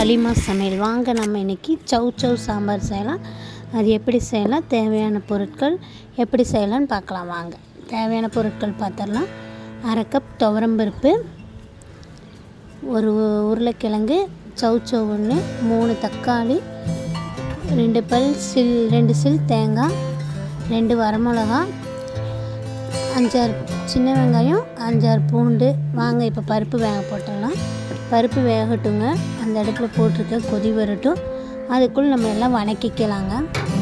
அலிமா சமையல். வாங்க நம்ம இன்றைக்கி சௌ சௌ சாம்பார் செய்யலாம். அது எப்படி செய்யலாம் தேவையான பொருட்கள் எப்படி செய்யலாம்னு பார்க்கலாம். வாங்க தேவையான பொருட்கள் பார்த்துடலாம். அரை கப் துவரம்பருப்பு ஒரு உருளைக்கிழங்கு சவு சௌ ஒன்று மூணு தக்காளி ரெண்டு பல் சில் ரெண்டு சில் தேங்காய் ரெண்டு வரமிளகா அஞ்சாறு சின்ன வெங்காயம் அஞ்சாறு பூண்டு. வாங்க இப்போ பருப்பு வேக போட்டுடலாம். பருப்பு வேகட்டுங்க. அந்த அடுப்பில் போட்டிருக்க கொதி வரட்டும். அதுக்குள் நம்ம எல்லாம் வணக்கிக்கலாங்க.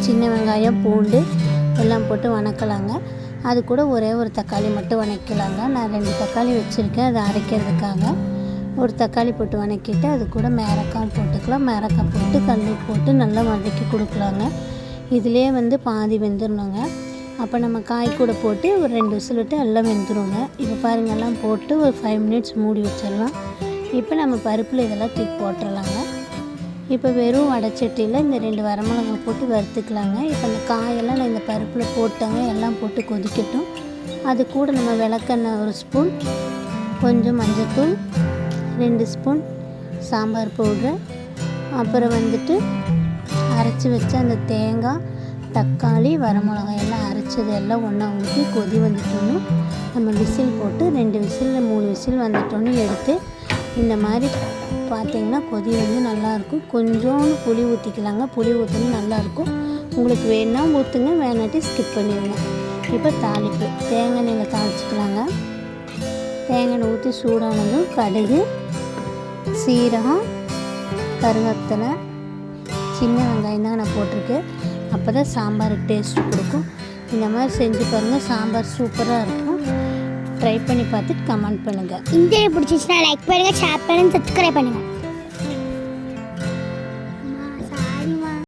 சின்ன வெங்காயம் பூண்டு எல்லாம் போட்டு வணக்கலாங்க. அது கூட ஒரே ஒரு தக்காளி மட்டும் வணக்கலாங்க. நான் ரெண்டு தக்காளி வச்சுருக்கேன். அதை அரைக்கிறதுக்காக ஒரு தக்காளி போட்டு வணக்கிட்டு அது கூட மேரக்காய் போட்டுக்கலாம். மேரக்காய் போட்டு கல் போட்டு நல்லா வதக்கி கொடுக்கலாங்க. இதுலேயே வந்து பாதி வெந்துடணுங்க அப்போ நம்ம காய் கூட போட்டு ஒரு ரெண்டு விசில் விட்டு எல்லாம் வெந்துருங்க. இப்போ பாருங்க எல்லாம் போட்டு ஒரு ஃபைவ் மினிட்ஸ் மூடி வச்சிடலாம். இப்போ நம்ம பருப்பில் இதெல்லாம் தூக்கி போட்டுடலாங்க இப்போ வெறும் வடைச்சட்டியில் இந்த ரெண்டு வரமிளகாய் போட்டு வறுத்துக்கலாங்க. இப்போ இந்த காயெல்லாம் நான் இந்த பருப்பில் போட்டோங்க எல்லாம் போட்டு கொதிக்கட்டும். அது கூட நம்ம விளக்கெண்ணெய் ஒரு ஸ்பூன் கொஞ்சம் மஞ்சத்தூள் ரெண்டு ஸ்பூன் சாம்பார் பவுட்ரு. அப்புறம் வந்துட்டு அரைச்சி வச்ச அந்த தேங்காய் தக்காளி வரமிளகாய் எல்லாம் அரைச்சது எல்லாம் ஒன்றா ஊற்றி கொதி வந்துட்டோன்னு நம்ம விசில் போட்டு ரெண்டு விசில் மூணு விசில் வந்துட்டோன்னு எடுத்து இந்த மாதிரி பார்த்தீங்கன்னா கொதி வந்து நல்லாயிருக்கும். கொஞ்சோண்டு புளி ஊற்றிக்கலாங்க புளி ஊற்றினா நல்லாயிருக்கும். உங்களுக்கு வேணா ஊற்றுங்க வேணாட்டி ஸ்கிப் பண்ணிடுங்க. இப்போ தாளிப்பு. தேங்காய் எண்ணெயில் தாளிச்சிக்கலாங்க. தேங்காய் எண்ணெய் ஊற்றி சூடானதும் கடுகு சீரகம் கருவேப்பிலை சின்ன வெங்காயம் தான் நான் போட்டிருக்கேன். அப்போ தான் சாம்பாருக்கு டேஸ்ட் கொடுக்கும். இந்த மாதிரி செஞ்சு பாருங்கள் சாம்பார் சூப்பராக இருக்கும். ட்ரை பண்ணி பார்த்துட்டு கமெண்ட் பண்ணுங்கள் இந்த பிடிச்சிச்சுன்னா லைக் பண்ணுங்கள் ஷேர் பண்ணுங்கள் சப்ஸ்கிரைப் பண்ணுங்கள்